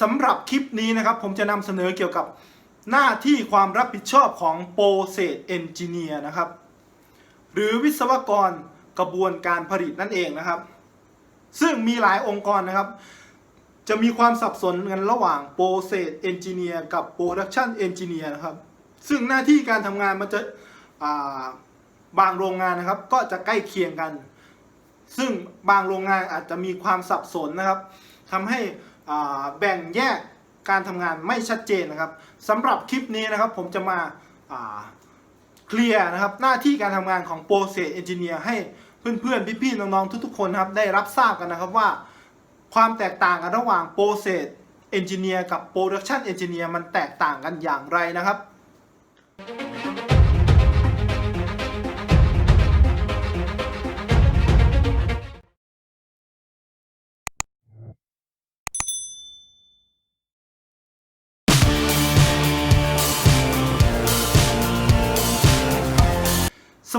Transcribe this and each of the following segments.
สำหรับคลิปนี้นะครับ ผมจะนำเสนอเกี่ยวกับหน้าที่ความรับผิดชอบของโปรเซสเอนจิเนียร์นะครับ หรือวิศวกรกระบวนการผลิตนั่นเองนะครับ ซึ่งมีหลายองค์กรนะครับ จะมีความสับสนกันระหว่างโปรเซสเอนจิเนียร์กับโปรดักชันเอนจิเนียร์นะครับ ซึ่งหน้าที่การทำงานมันจะาบางโรงงานนะครับ ก็จะใกล้เคียงกัน ซึ่งบางโรงงานอาจจะมีความสับสนนะครับทำให้ แบ่งแยกการทำงานไม่ชัดเจนนะครับสำหรับคลิปนี้นะครับผมจะมาเคลียร์นะครับหน้าที่การทำงานของโปรเซสเอนจิเนียร์ให้เพื่อนๆ พี่ๆ น้องๆ ทุกๆ คนครับได้รับทราบกันนะครับว่าความแตกต่างกันระหว่างโปรเซสเอนจิเนียร์กับโปรดักชันเอนจิเนียร์มันแตกต่างกันอย่างไรนะครับ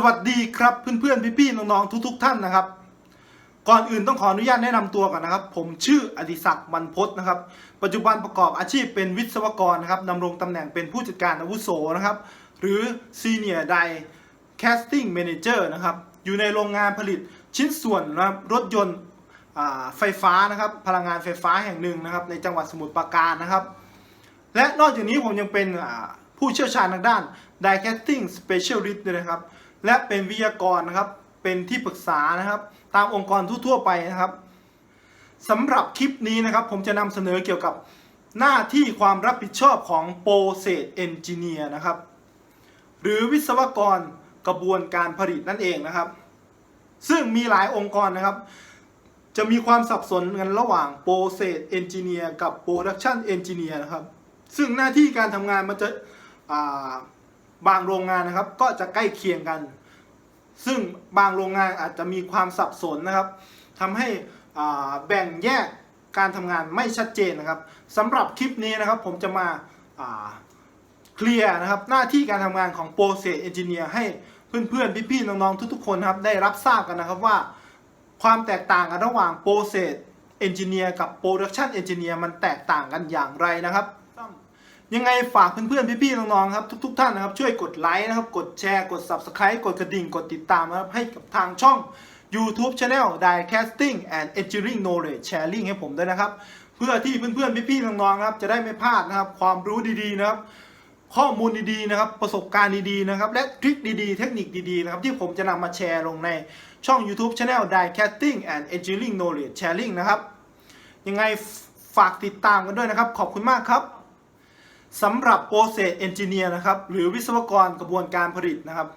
วัสดีครับเพื่อนๆพี่ๆน้องๆทุก ๆ ท่านนะครับ ก่อนอื่นต้องขออนุญาตแนะนำตัวก่อนนะครับ ผมชื่ออดิศักดิ์บรรพตนะครับ ปัจจุบันประกอบอาชีพเป็นวิศวกรนะครับดำรงตำแหน่งเป็นผู้จัดการอาวุโสนะครับ หรือ Senior Die Casting Manager นะครับ อยู่ในโรงงานผลิตชิ้นส่วนนะครับรถยนต์ไฟฟ้านะครับ พลังงานไฟฟ้าแห่งหนึ่งนะครับ ในจังหวัดสมุทรปราการนะครับ และนอกจากนี้ผมยังเป็นผู้เชี่ยวชาญทางด้าน Die Casting Specialist ด้วยนะครับ และเป็นวิทยากรนะครับ เป็นที่ปรึกษานะครับ ตามองค์กรทั่วๆไปนะครับสำหรับคลิปนี้นะครับ ผมจะนำเสนอเกี่ยวกับหน้าที่ความรับผิดชอบของโปรเซสเอนจิเนียร์นะครับ หรือวิศวกรกระบวนการผลิตนั่นเองนะครับ ซึ่งมีหลายองค์กรนะครับ จะมีความสับสนกันระหว่างโปรเซสเอนจิเนียร์กับโปรดักชันเอนจิเนียร์นะครับ ซึ่งหน้าที่การทำงานมันจะ บางโรงงานนะครับก็จะใกล้เคียงกัน ซึ่งบางโรงงานอาจจะมีความสับสนนะครับทำให้แบ่งแยกการทำงานไม่ชัดเจนนะครับสำหรับคลิปนี้นะครับผมจะมาอ่าเคลียร์นะครับหน้าที่การทำงานของโปรเซสเอนจิเนียร์ให้เพื่อนๆ พี่ๆ น้องๆ ทุกๆ คนนะครับได้รับทราบกันนะครับว่า ความแตกต่างกันระหว่างโปรเซสเอนจิเนียร์กับโปรดักชันเอนจิเนียร์มันแตกต่างกันอย่างไรนะครับ ยังไงฝากเพื่อนๆพี่ๆน้องๆครับทุกๆท่านนะครับช่วยกดไลค์นะครับกดแชร์กด Subscribe กดกระดิ่งกดติดตามนะครับให้กับทางช่อง YouTube Channel Diecasting and Engineering Knowledge Sharing ให้ผมด้วยนะครับ เพื่อที่เพื่อนๆพี่ๆน้องๆครับจะได้ไม่พลาดนะครับความรู้ดีๆนะครับข้อมูลดีๆนะครับประสบการณ์ดีๆนะครับและทริคดีๆ เทคนิคดีๆนะครับที่ผมจะนำมาแชร์ลงในช่อง YouTube Channel Diecasting and Engineering Knowledge Sharing นะครับยังไงฝากติดตามกันด้วยนะครับ ขอบคุณมากครับ สำหรับโปรเซสเอนจิเนียร์นะครับหรือวิศวกรกระบวนการผลิตนะครับ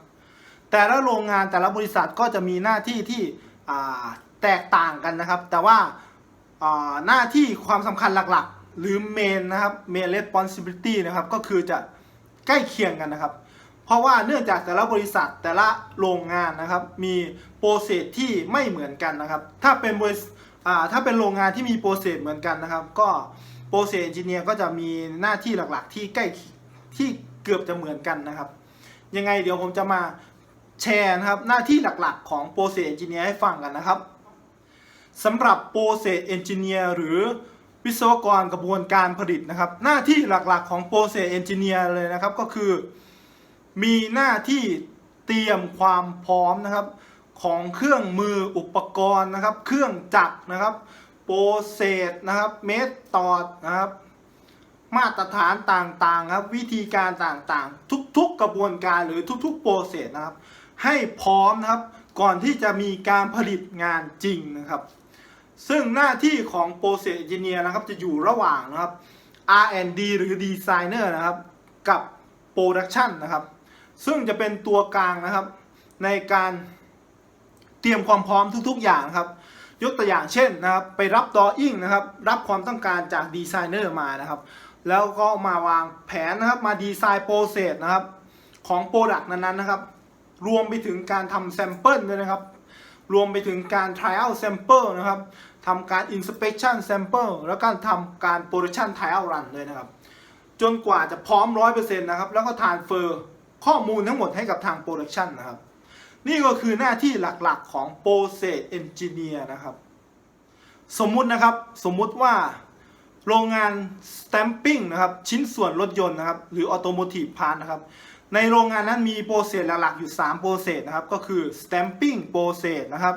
แต่ละโรงงานแต่ละบริษัทก็จะมีหน้าที่ที่แตกต่างกันนะครับ แต่ว่าหน้าที่ความสำคัญหลักๆ หรือเมนนะครับเมน responsibility นะครับก็คือจะใกล้เคียงกันนะครับ เพราะว่าเนื่องจากแต่ละบริษัทแต่ละโรงงานนะครับมีโปรเซสที่ไม่เหมือนกันนะครับ ถ้าเป็นบริษัทถ้าเป็นโรงงานที่มีโปรเซสเหมือนกันนะครับ ก็ โปรเซสเอนจิเนียร์ก็จะมีหน้าที่หลักๆ ที่ใกล้ที่เกือบจะเหมือนกันนะครับ ยังไงเดี๋ยวผมจะมาแชร์นะครับหน้าที่หลักๆ ของโปรเซสเอนจิเนียร์ให้ฟังกันนะครับสำหรับโปรเซสเอนจิเนียร์หรือวิศวกรกระบวนการผลิตนะครับ หน้าที่หลักๆของโปรเซสเอนจิเนียร์เลยนะครับก็คือ มีหน้าที่เตรียมความพร้อมนะครับของเครื่องมืออุปกรณ์นะครับ เครื่องจักรนะครับ รเซสนะครับ เมธตอดนะครับ มาตรฐานต่างๆครับ วิธีการต่างๆ ทุกๆกระบวนการหรือทุกๆโปรเซสนะครับ ให้พร้อมนะครับก่อนที่จะมีการผลิตงานจริงนะครับ ซึ่งหน้าที่ของโปรเซสเอนจิเนียร์นะครับจะอยู่ระหว่างนะครับ R&D หรือ Designer นะครับ กับ Production นะครับ ซึ่งจะเป็นตัวกลางนะครับในการเตรียมความพร้อมทุกๆอย่างนะครับ ยกตัวอย่างเช่นนะครับไปรับดออิ่งนะครับรับความต้องการจากดีไซเนอร์มานะครับแล้วก็มาวางแผนนะครับมาดีไซน์โปรเซสนะครับของโปรดักต์นั้นๆนะครับ รวมไปถึงการทำแซมเปิลด้วยนะครับ รวมไปถึงการ trial sample นะครับทำการ inspection sample แล้วก็ทำการ production trial run ด้วยนะครับ จนกว่าจะพร้อม 100%นะครับ แล้วก็ transfer ข้อมูลทั้งหมดให้กับทาง production นะครับ นี่ก็คือหน้าที่หลักๆของ process engineer นะครับ สมมุตินะครับสมมุติว่าโรงงาน stamping นะครับชิ้นส่วนรถยนต์นะครับหรือ automotive part นะครับในโรงงานนั้นมีโปรเซสหลักๆอยู่ 3 โปรเซสนะครับก็คือ stamping โปรเซสนะครับ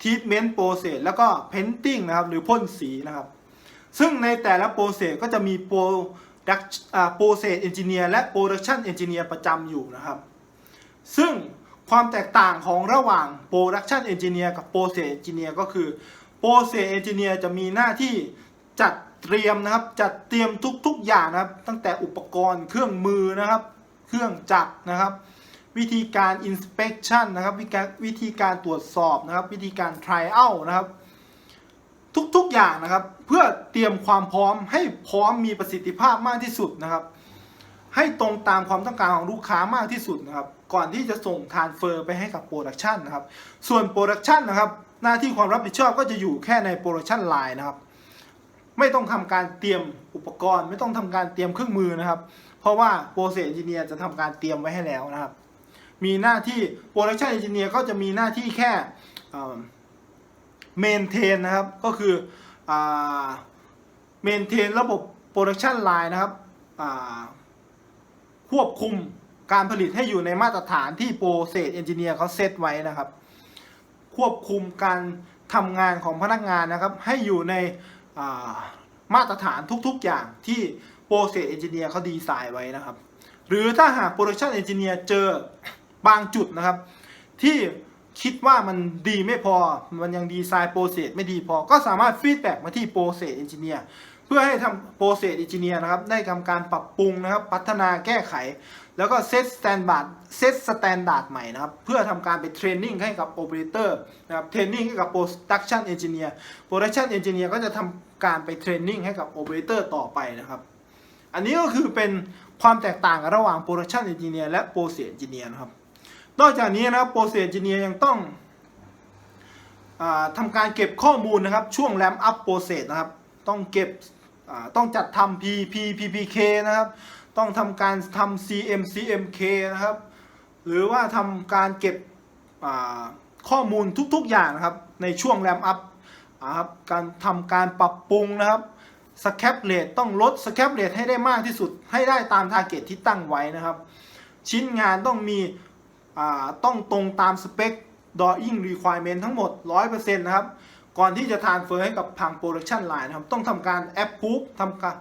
treatment โปรเซสแล้วก็ painting นะครับหรือพ่นสีนะครับ ซึ่งในแต่ละโปรเซสก็จะมีโปรดักโปรเซสเอนจิเนียร์และโปรดักชันเอนจิเนียร์ประจำอยู่นะครับ ซึ่ง ความแตกต่างของระหว่าง Production Engineer กับ Process Engineer ก็คือ Process Engineer จะมีหน้าที่จัดเตรียมนะครับ จัดเตรียมทุกๆอย่างนะครับ ตั้งแต่อุปกรณ์เครื่องมือนะครับ เครื่องจักรนะครับ วิธีการ inspection นะครับ วิธีการวิธีการตรวจสอบนะครับ วิธีการ trial นะครับ ทุกๆอย่างนะครับ เพื่อเตรียมความพร้อมให้พร้อมมีประสิทธิภาพมากที่สุดนะครับ ให้ตรงตามความต้องการของลูกค้ามากที่สุดนะครับ ก่อนที่จะส่งทานเฟอร์ไปให้กับโปรดักชันนะครับ ส่วนโปรดักชันนะครับ หน้าที่ความรับผิดชอบก็จะอยู่แค่ในโปรดักชันไลน์นะครับ ไม่ต้องทำการเตรียมอุปกรณ์ ไม่ต้องทำการเตรียมเครื่องมือนะครับ เพราะว่าโปรเซสเอนจิเนียร์จะทำการเตรียมไว้ให้แล้วนะครับ มีหน้าที่โปรดักชันเอนจิเนียร์ก็จะมีหน้าที่แค่เมนเทนนะครับ ก็คือเมนเทนระบบโปรดักชันไลน์นะครับควบคุม การผลิตให้อยู่ในมาตรฐานที่โปรเซสเอนจิเนียร์เขาเซตไว้นะครับ ควบคุมการทำงานของพนักงานนะครับ ให้อยู่ในามาตรฐานทุกๆอย่างที่โปรเซสเอนจิเนียร์เขาดีไซน์ไว้นะครับ หรือถ้าหากโปรดักชันเอนจิเนียร์เจอบางจุดนะครับ ที่คิดว่ามันดีไม่พอ มันยังดีไซน์โปรเซสไม่ดีพอ ก็สามารถฟีดแบ็กมาที่โปรเซสเอนจิเนียร์ พื่อให้ทำโปรเซสเอนจิเนียร์นะครับ ได้ทำการปรับปรุงนะครับ พัฒนาแก้ไข แล้วก็เซตสแตนดาร์ดเซตสแตนดาร์ดใหม่นะครับ เพื่อทำการไปเทรนนิ่งให้กับโอเปอเรเตอร์นะครับ เทรนนิ่งให้กับโปรดักชันเอนจิเนียร์ โปรดักชันเอนจิเนียร์ก็จะทำการไปเทรนนิ่งให้กับโอเปอเรเตอร์ต่อไปนะครับ อันนี้ก็คือเป็นความแตกต่างระหว่างโปรดักชันเอนจิเนียร์และโปรเซสเอนจิเนียร์นะครับ นอกจากนี้นะครับโปรเซสเอนจิเนียร์ยังต้องอทำการเก็บข้อมูลนะครับช่วงแรมอัพโปรเซสนะครับต้องเก็บ ต้องจัดทำ PP PPK นะครับ ต้องทำการทำ CM CMK นะครับ หรือว่าทำการเก็บข้อมูลทุกๆอย่างนะครับ ในช่วงแรมอัพครับการทำการปรับปรุงนะครับสแคปเลตต้องลดสแคปเลตให้ได้มากที่สุดให้ได้ตามทาร์เก็ตที่ตั้งไว้นะครับ ชิ้นงานต้องมีต้องตรงตามสเปค drawing requirement ทั้งหมด 100%นะครับ ก่อนที่จะทานเฟอร์ให้กับทาง production line นะครับ ต้องทำการ approve ทำการ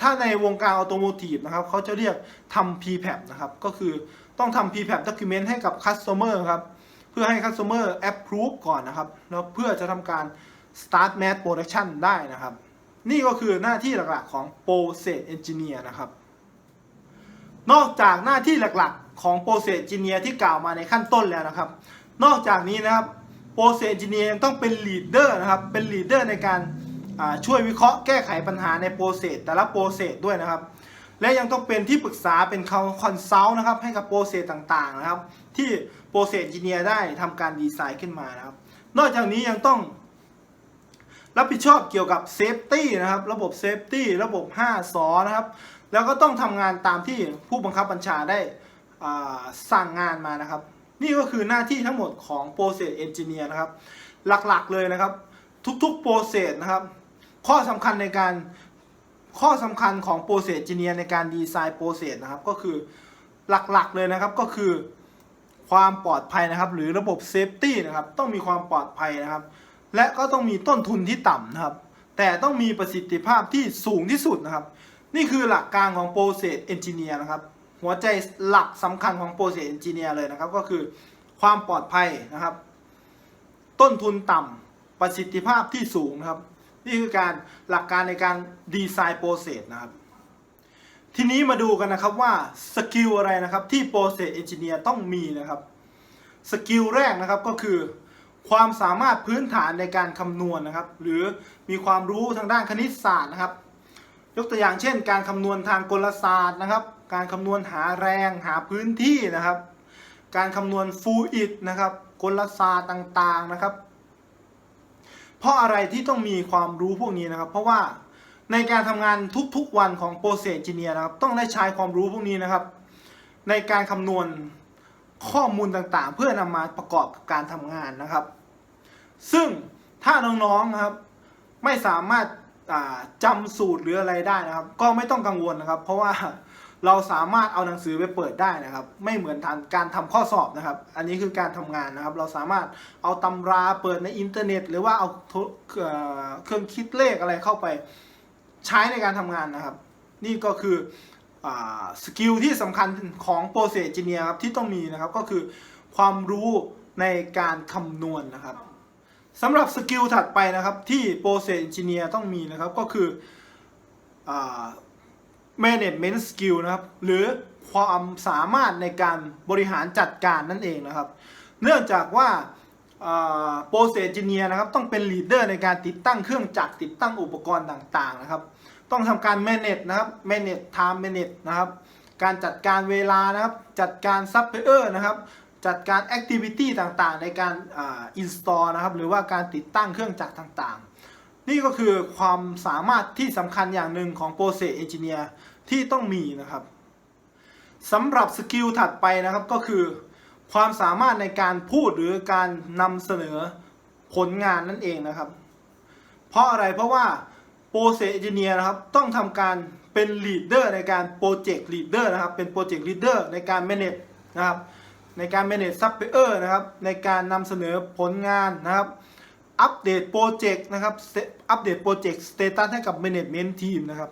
ถ้าในวงการ automotive นะครับเขาจะเรียกทำ PPAP นะครับ ก็คือต้องทำ PPAP document ให้กับ customer ครับ เพื่อให้ customer approve ก่อนนะครับ แล้วเพื่อจะทำการ start mass production ได้นะครับ นี่ก็คือหน้าที่หลักๆของ process engineer นะครับ นอกจากหน้าที่หลักๆของ process engineer ที่กล่าวมาในขั้นต้นแล้วนะครับ นอกจากนี้นะครับ process engineer ยังต้องเป็น leader นะครับเป็น leader ในการช่วยวิเคราะห์แก้ไขปัญหาใน process แต่ละ process ด้วยนะครับ และยังต้องเป็นที่ปรึกษาเป็น consult นะครับให้กับ process ต่างๆนะครับ ที่ process engineer ได้ทำการดีไซน์ขึ้นมานะครับ นอกจากนี้ยังต้องรับผิดชอบเกี่ยวกับเซฟตี้นะครับระบบเซฟตี้ระบบ 5สอนะครับ แล้วก็ต้องทำงานตามที่ผู้บังคับบัญชาได้อ่าสั่งงานมานะครับ นี่ก็คือหน้าที่ทั้งหมดของ Process Engineer นะครับ หลักๆเลยนะครับ ทุกๆ Process นะครับ ข้อสำคัญในการข้อสำคัญของ Process Engineer ในการดีไซน์ Process นะครับก็คือหลักๆเลยนะครับก็คือความปลอดภัยนะครับ หรือระบบเซฟตี้นะครับ ต้องมีความปลอดภัยนะครับ และก็ต้องมีต้นทุนที่ต่ำนะครับ แต่ต้องมีประสิทธิภาพที่สูงที่สุดนะครับ นี่คือหลักการของ Process Engineer นะครับ หัวใจหลักสำคัญของ Process Engineer เลยนะครับ ก็คือความปลอดภัยนะครับ ต้นทุนต่ำประสิทธิภาพที่สูงนะครับ นี่คือการหลักการในการดีไซน์โปรเซสนะครับ ทีนี้มาดูกันนะครับว่าสกิลอะไรนะครับที่ Process Engineer ต้องมีนะครับสกิลแรกนะครับก็คือความสามารถพื้นฐานในการคำนวณนะครับ หรือมีความรู้ทางด้านคณิตศาสตร์นะครับ ยกตัวอย่างเช่น การคำนวณทางกลศาสตร์นะครับ การคำนวณหาแรงหาพื้นที่นะครับ การคำนวณฟูอิดนะครับกลศาสตร์ต่างๆนะครับ เพราะอะไรที่ต้องมีความรู้พวกนี้นะครับ เพราะว่าในการทำงานทุกๆวันของโปรเซสจีเนียนะครับ ต้องได้ใช้ความรู้พวกนี้นะครับ ในการคำนวณข้อมูลต่างๆ เพื่อนำมาประกอบกับการทำงานนะครับ ซึ่งถ้าน้องๆนะครับ ไม่สามารถจำสูตรหรืออะไรได้นะครับ ก็ไม่ต้องกังวลนะครับ เพราะว่า เราสามารถเอาหนังสือไปเปิดได้นะครับ ไม่เหมือนทางการทำข้อสอบนะครับ อันนี้คือการทำงานนะครับ เราสามารถเอาตำราเปิดในอินเทอร์เน็ต หรือว่าเอาเอเครื่องคิดเลขอะไรเข้าไปใช้ในการทำงานนะครับ นี่ก็คืออสกิลที่สำคัญของโปรเซสจิเนียครับที่ต้องมีนะครับก็คือความรู้ในการคำนวณนะครับสำหรับสกิลถัดไปนะครับที่โปรเซสจิเนียต้องมีนะครับก็คืออ management skill นะครับ หรือความสามารถในการบริหารจัดการนั่นเองนะครับ เนื่องจากว่าโปรเซสจิเนียนะครับต้องเป็นลีดเดอร์ในการติดตั้งเครื่องจักรติดตั้งอุปกรณ์ต่างๆนะครับ ต้องทำการ manage นะครับ manage time manage นะครับ การจัดการเวลานะครับ จัดการ supplier นะครับ จัดการ activity ต่างๆ ในการอ่า install นะครับ หรือว่าการติดตั้งเครื่องจักรต่างๆ นี่ก็คือความสามารถที่สำคัญอย่างหนึ่งของ process engineer ที่ต้องมีนะครับสำหรับสกิลถัดไปนะครับก็คือ ความสามารถในการพูดหรือการนำเสนอผลงานนั่นเองนะครับ เพราะอะไรเพราะว่าโปรเซสเอนจิเนียร์นะครับต้องทำการเป็นลีดเดอร์ในการโปรเจกต์ลีดเดอร์นะครับเป็นโปรเจกต์ลีดเดอร์ในการ manage นะครับในการ manage supplier นะครับในการนำเสนอผลงานนะครับ อัปเดตโปรเจกต์นะครับ อัปเดตโปรเจกต์สเตตัสให้กับ management team นะครับ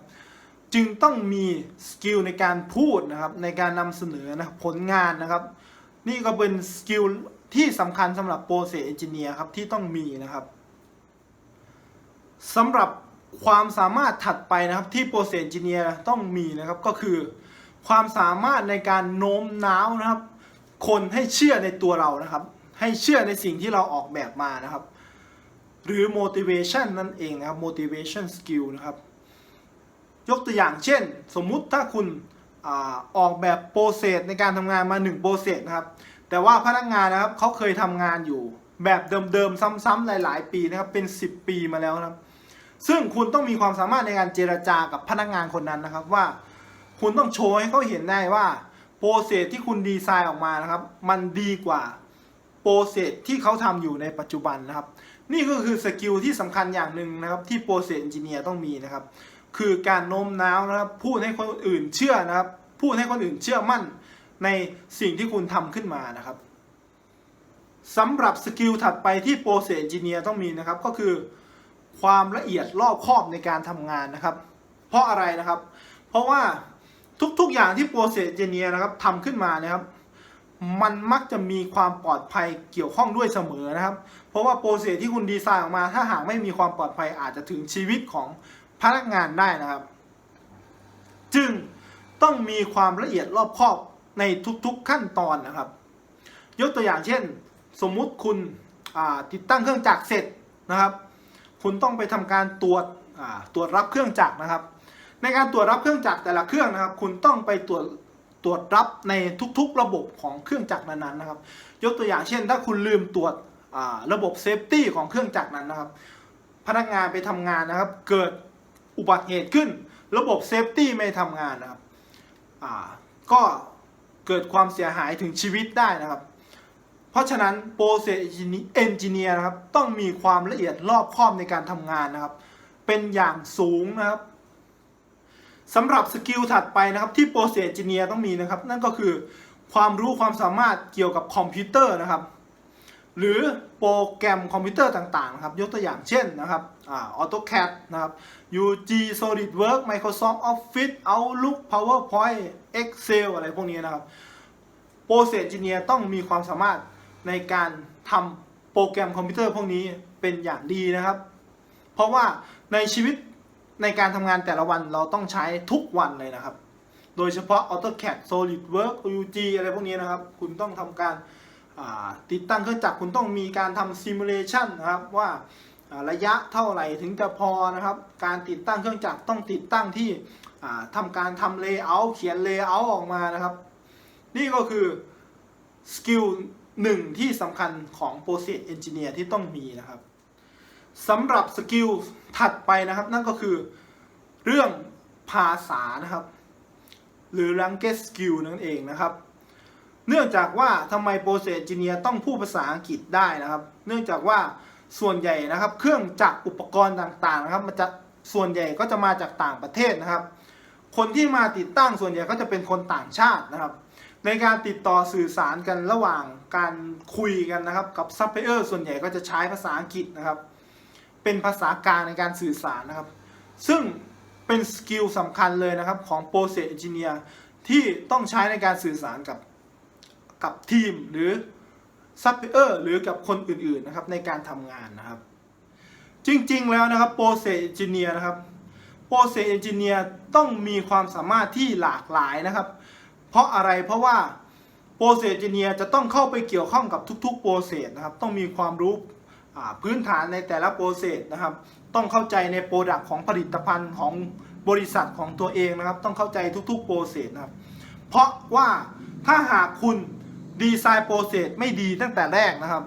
จึงต้องมีสกิลในการพูดนะครับ ในการนำเสนอนะผลงานนะครับ นี่ก็เป็นสกิลที่สำคัญสำหรับโปรเซสเอนจิเนียร์ครับที่ต้องมีนะครับสำหรับความสามารถถัดไปนะครับที่โปรเซสเอนจิเนียร์ต้องมีนะครับก็คือ ความสามารถในการโน้มน้าวนะครับ คนให้เชื่อในตัวเรานะครับ ให้เชื่อในสิ่งที่เราออกแบบมานะครับ หรือ motivation นั่นเองนะครับ motivation skill นะครับ ยกตัวอย่างเช่น สมมุติถ้าคุณอออกแบบโปรเซสในการทำงานมา1โปรเซสนะครับ แต่ว่าพนักงานนะครับเขาเคยทำงานอยู่แบบเดิมๆ ซ้ำๆหลายๆ ปีนะครับ เป็น 10 ปีมาแล้วนะครับ ซึ่งคุณต้องมีความสามารถในการเจรจากับพนักงานคนนั้นนะครับว่า คุณต้องโชว์ให้เขาเห็นได้ว่าโปรเซสที่คุณดีไซน์ออกมานะครับ มันดีกว่าโปรเซสที่เขาทำอยู่ในปัจจุบันนะครับ นี่ก็คือสกิลที่สำคัญอย่างหนึ่งนะครับ ที่โปรเซสเอนจิเนียร์ต้องมีนะครับ คือการโน้มน้าวนะครับพูดให้คนอื่นเชื่อนะครับ พูดให้คนอื่นเชื่อมั่นในสิ่งที่คุณทำขึ้นมานะครับสำหรับสกิลถัดไปที่โปรเซสเอนจิเนียร์ต้องมีนะครับ ก็คือความละเอียดรอบคอบในการทำงานนะครับ เพราะอะไรนะครับ เพราะว่าทุกๆอย่างที่โปรเซสเอนจิเนียร์นะครับทำขึ้นมานะครับ มันมักจะมีความปลอดภัยเกี่ยวข้องด้วยเสมอนะครับ เพราะว่าโปรเซสที่คุณดีไซน์ออกมา ถ้าหากไม่มีความปลอดภัยอาจจะถึงชีวิตของพนักงานได้นะครับ จึงต้องมีความละเอียดรอบคอบในทุกๆขั้นตอนนะครับ ยกตัวอย่างเช่น สมมุติคุณติดตั้งเครื่องจักรเสร็จนะครับ คุณต้องไปทำการตรวจตรวจรับเครื่องจักรนะครับ ในการตรวจรับเครื่องจักรแต่ละเครื่องนะครับ คุณต้องไปตรวจ ตรวจรับในทุกๆระบบของเครื่องจักรนั้นๆนะครับ ยกตัวอย่างเช่น ถ้าคุณลืมตรวจระบบเซฟตี้ของเครื่องจักรนั้นนะครับ พนักงานไปทำงานนะครับ เกิดอุบัติเหตุขึ้น ระบบเซฟตี้ไม่ทำงานนะครับก็เกิดความเสียหายถึงชีวิตได้นะครับ เพราะฉะนั้นโปรเซสเอนจิเนียร์นะครับต้องมีความละเอียดรอบคอบในการทำงานนะครับ เป็นอย่างสูงนะครับ สำหรับสกิลถัดไปนะครับที่โปรเซสเจิเนียต้องมีนะครับ นั่นก็คือความรู้ความสามารถเกี่ยวกับคอมพิวเตอร์นะครับ หรือโปรแกรมคอมพิวเตอร์ต่างๆนะครับ ยกตัวอย่างเช่นนะครับอ่า AutoCAD นะครับ UG SolidWorks Microsoft Office Outlook PowerPoint Excel อะไรพวกนี้นะครับโปรเซสเจิเนียต้องมีความสามารถในการทำโปรแกรมคอมพิวเตอร์พวกนี้เป็นอย่างดีนะครับ เพราะว่าในชีวิต ในการทำงานแต่ละวันเราต้องใช้ทุกวันเลยนะครับ โดยเฉพาะ AutoCAD SolidWorks UG อะไรพวกนี้นะครับ คุณต้องทำการาติดตั้งเครื่องจักรคุณต้องมีการทำซิมูเลชันนะครับว่าาระยะเท่าไหร่ถึงจะพอนะครับ การติดตั้งเครื่องจักรต้องติดตั้งที่ทำการทำเลเยอร์เขียนเลเยอร์ออกมานะครับ นี่ก็คือสกิลหนึ่งที่สำคัญของ Process Engineer ที่ต้องมีนะครับ สำหรับสกิลถัดไปนะครับ นั่นก็คือเรื่องภาษานะครับ หรือ language skill นั่นเองนะครับ เนื่องจากว่าทำไม Process Engineer ต้องพูดภาษาอังกฤษได้นะครับ เนื่องจากว่าส่วนใหญ่นะครับ เครื่องจักรอุปกรณ์ต่างๆนะครับมันจะส่วนใหญ่ก็จะมาจากต่างประเทศนะครับ คนที่มาติดตั้งส่วนใหญ่ก็จะเป็นคนต่างชาตินะครับ ในการติดต่อสื่อสารกันระหว่างการคุยกันนะครับ กับซัพพลายเออร์ส่วนใหญ่ก็จะใช้ภาษาอังกฤษนะครับ เป็นภาษากลางในการสื่อสารนะครับ ซึ่งเป็นสกิลสำคัญเลยนะครับของ Process Engineer ที่ต้องใช้ในการสื่อสารกับกับทีมหรือซัพพลายเออร์หรือกับคนอื่นๆนะครับในการทำงานนะครับ จริงๆแล้วนะครับ Process Engineer นะครับ Process Engineer ต้องมีความสามารถที่หลากหลายนะครับ เพราะอะไรเพราะว่า Process Engineer จะต้องเข้าไปเกี่ยวข้องกับทุกๆ Process นะครับ ต้องมีความรู้ พื้นฐานในแต่ละ Process นะครับ ต้องเข้าใจในโปรดักต์ของผลิตภัณฑ์ของบริษัทของตัวเองนะครับ ต้องเข้าใจทุกๆ Process นะครับ เพราะว่าถ้าหากคุณดีไซน์โปรเซสไม่ดีตั้งแต่แรกนะครับ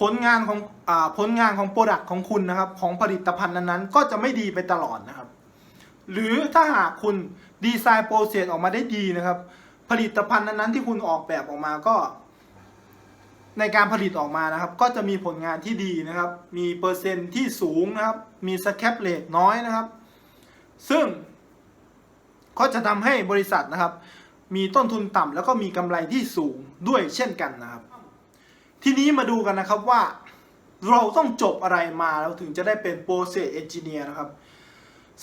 ผลงานของอผลงานของโปรดักต์ของคุณนะครับของผลิตภัณฑ์นั้นๆก็จะไม่ดีไปตลอดนะครับ หรือถ้าหากคุณดีไซน์โปรเซสออกมาได้ดีนะครับ ผลิตภัณฑ์นั้นๆที่คุณออกแบบออกมาก็ ในการผลิตออกมานะครับ ก็จะมีผลงานที่ดีนะครับ มีเปอร์เซ็นต์ที่สูงนะครับ มีสแคปเลทน้อยนะครับ ซึ่ง ก็จะทำให้บริษัทนะครับ มีต้นทุนต่ำแล้วก็มีกำไรที่สูงด้วยเช่นกันนะครับ ทีนี้มาดูกันนะครับว่า เราต้องจบอะไรมาเราถึงจะได้เป็น Process Engineer นะครับ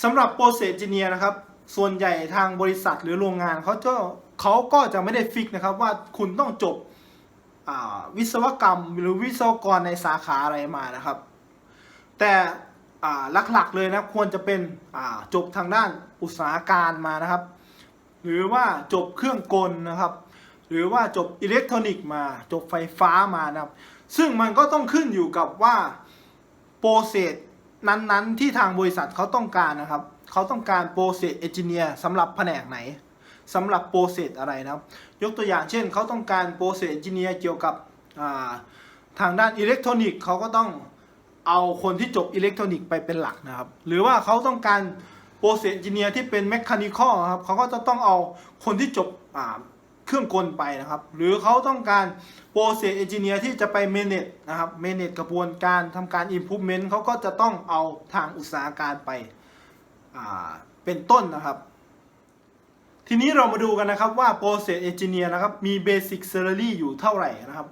สำหรับ Process Engineer นะครับ ส่วนใหญ่ทางบริษัทหรือโรงงานเขาจะเขาก็จะไม่ได้ฟิกนะครับว่าคุณต้องจบ วิศวกรรมหรือวิศวกรในสาขาอะไรมานะครับ แต่หลักๆเลยนะควรจะเป็นจบทางด้านอุตสาหการมานะครับ หรือว่าจบเครื่องกลนะครับ หรือว่าจบอิเล็กทรอนิกส์มา จบไฟฟ้ามานะครับ ซึ่งมันก็ต้องขึ้นอยู่กับว่าโปรเซสนั้นๆ ที่ทางบริษัทเขาต้องการนะครับ เขาต้องการโปรเซสเอนจิเนียร์สำหรับแผนกไหน สำหรับโปรเซสอะไรนะครับ ยกตัวอย่างเช่นเขาต้องการโปรเซสเอนจิเนียร์เกี่ยวกับาทางด้านอิเล็กทรอนิกส์เขาก็ต้องเอาคนที่จบอิเล็กทรอนิกส์ไปเป็นหลักนะครับ หรือว่าเขาต้องการโปรเซสเอนจิเนียร์ที่เป็นแมคานิคอลครับเขาก็จะต้องเอาคนที่จบเครื่องกลไปนะครับ หรือเขาต้องการโปรเซสเอนจิเนียร์ที่จะไปเมเนจนะครับเมเนจกระบวนการทำการ Improvement เขาก็จะต้องเอาทางอุตสาหการไปเป็นต้นนะครับ ทีนี้เรามาดูกันนะครับว่า Process Engineer นะครับมี Basic Salary อยู่เท่าไหร่นะครับ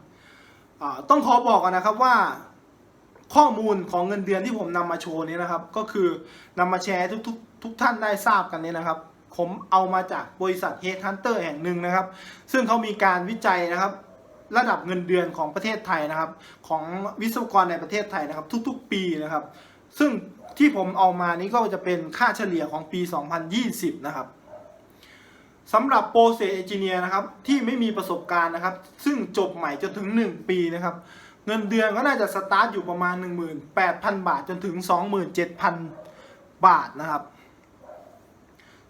ต้องขอบอกกันนะครับว่าข้อมูลของเงินเดือนที่ผมนำมาโชว์นี้นะครับ ก็คือนำมาแชร์ให้ทุกๆทุกท่านได้ทราบกันนี้นะครับ ผมเอามาจากบริษัท Headhunter แห่งหนึ่งนะครับ ซึ่งเขามีการวิจัยนะครับ ระดับเงินเดือนของประเทศไทยนะครับ ของวิศวกรในประเทศไทยนะครับ ทุกๆ ปีนะครับ ซึ่งที่ผมเอามานี้ก็จะเป็นค่าเฉลี่ยของปี 2020 นะครับ สำหรับโปรเซสเอนจิเนียร์นะครับที่ไม่มีประสบการณ์นะครับ ซึ่งจบใหม่จนถึง 1 ปีนะครับเงินเดือนก็น่าจะสตาร์ทอยู่ประมาณ 18,000 บาทจนถึง 27,000 บาทนะครับ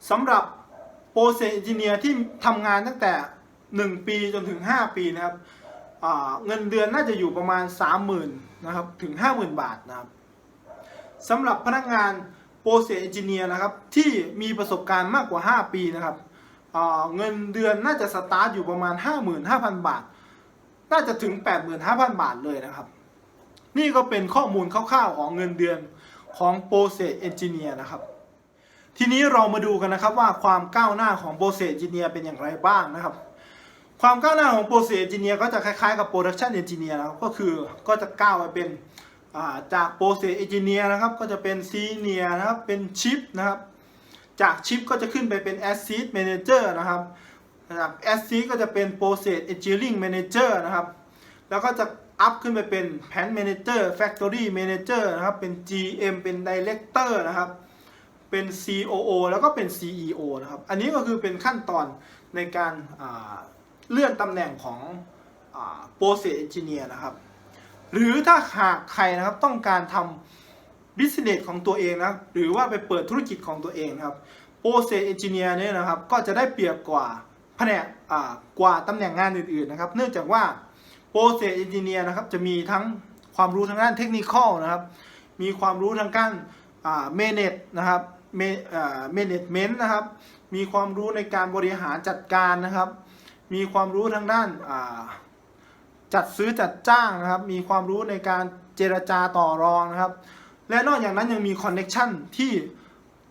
สำหรับโปรเซสเอนจิเนียร์ที่ทำงานตั้งแต่ 1 ปีจนถึง 5 ปีนะครับเงินเดือนน่าจะอยู่ประมาณ 30,000นะครับถึง 50,000 บาทนะครับสำหรับพนักงานโปรเซสเอนจิเนียร์นะครับที่มีประสบการณ์มากกว่า 5 ปีนะครับ เงินเดือนน่าจะสตาร์ทอยู่ประมาณ 55,000 บาท น่าจะถึง 85,000 บาทเลยนะครับ นี่ก็เป็นข้อมูลคร่าวๆของเงินเดือนของโปรเซสเอนจิเนียร์นะครับ ทีนี้เรามาดูกันนะครับว่าความก้าวหน้าของ Process Engineer เป็นอย่างไรบ้างนะครับ ความก้าวหน้าของ Process Engineer ก็จะคล้ายๆกับ Production Engineer นะครับก็คือก็จะก้าวไปเป็นาจาก Process Engineer นะครับก็จะเป็น Senior นะครับเป็น Chip นะครับ จาก Chief ก็จะขึ้นไปเป็น Assist Manager นะครับจาก Assist ก็จะเป็น Process Engineering Manager นะครับ แล้วก็จะอัพขึ้นไปเป็น Plan Manager Factory Manager นะครับ เป็น GM เป็น Director นะครับ เป็น COO แล้วก็เป็น CEO นะครับ อันนี้ก็คือเป็นขั้นตอนในการาเลื่อนตำแหน่งของอ Process Engineer นะครับ หรือถ้าหากใครนะครับต้องการทำ business ของตัวเองนะ หรือว่าไปเปิดธุรกิจของตัวเองครับ Process Engineer เนี่ยนะครับ ก็จะได้เปรียบกว่าแผนกกว่าตำแหน่งงานอื่นๆนะครับ เนื่องจากว่า Process Engineer นะครับ จะมีทั้งความรู้ทางด้านเทคนิคนะครับ มีความรู้ทางการอ่า manage นะครับ ma- อ่า management นะครับ มีความรู้ในการบริหารจัดการนะครับ มีความรู้ทางด้านจัดซื้อจัดจ้างนะครับ มีความรู้ในการเจรจาต่อรองนะครับ และนอกจากนั้นยังมีคอนเน็ชันที่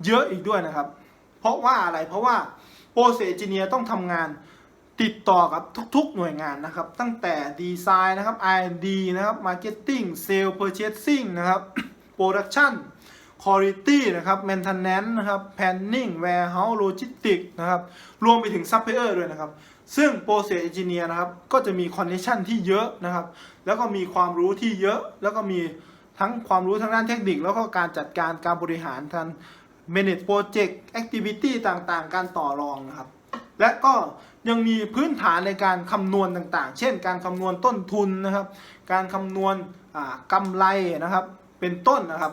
เยอะอีกด้วยนะครับ เพราะว่าอะไรเพราะว่าโปรเซสเจเนียต้องทำงานติดต่อกับทุกๆหน่วยงานนะครับ ตั้งแต่ดีไซน์นะครับ R&D นะครับ Marketing Sales Purchasing นะครับ Production Quality นะครับ Maintenance นะครับ Planning Warehouse Logistics นะครับ รวมไปถึง Supplier ด้วยนะครับ ซึ่ง Process Engineer นะครับ ก็จะมีคอนเน t ชันที่เยอะนะครับ แล้วก็มีความรู้ที่เยอะ แล้วก็มี ทั้งความรู้ทางด้านเทคนิค แล้วก็การจัดการการบริหารทาง manage project activity ต่างๆ การต่อรองนะครับ และก็ยังมีพื้นฐานในการคำนวณต่างๆ เช่น การคำนวณต้นทุนนะครับ การคำนวณอ่ากำไรนะครับ เป็นต้นนะครับ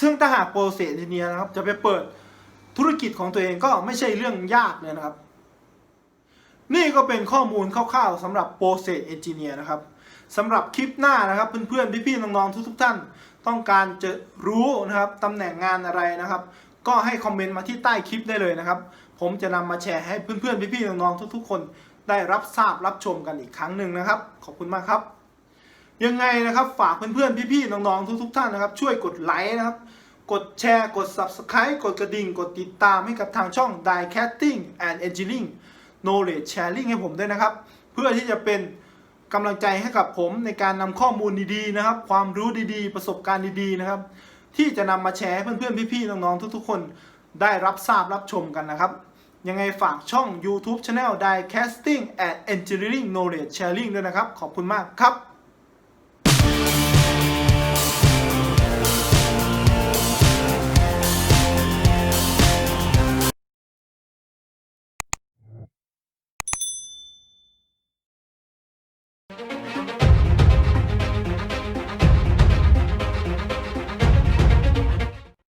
ซึ่งถ้าหากโปรเซสเนียนะครับ จะไปเปิดธุรกิจของตัวเองก็ไม่ใช่เรื่องยากเลยนะครับ นี่ก็เป็นข้อมูลคร่าวๆสำหรับ Process Engineer นะครับ สำหรับคลิปหน้านะครับเพื่อนๆพี่ๆน้องๆทุกๆท่าน ต้องการจะรู้นะครับตำแหน่งงานอะไรนะครับ ก็ให้คอมเมนต์มาที่ใต้คลิปได้เลยนะครับ ผมจะนำมาแชร์ให้เพื่อนๆพี่ๆน้องๆทุก ๆ คน ได้รับทราบรับชมกันอีกครั้งหนึ่งนะครับ ขอบคุณมากครับ ยังไงนะครับฝากเพื่อนๆพี่ๆน้องๆทุก ๆ ท่านนะครับ ช่วยกดไลค์นะครับกดแชร์ กด Subscribe กดกระดิ่ง กดติดตามให้กับทางช่อง Die Casting and Engineering Knowledge Sharing ให้ผมด้วยนะครับ เพื่อที่จะเป็น กำลังใจให้กับผมในการนำข้อมูลดีๆนะครับ ความรู้ดีๆ ประสบการณ์ดีๆนะครับ ที่จะนำมาแชร์ให้เพื่อนๆพี่ๆน้องๆทุกๆคนได้รับทราบรับชมกันนะครับ ยังไงฝากช่อง YouTube Channel Die Casting and Engineering Knowledge Sharing ด้วยนะครับ ขอบคุณมากครับ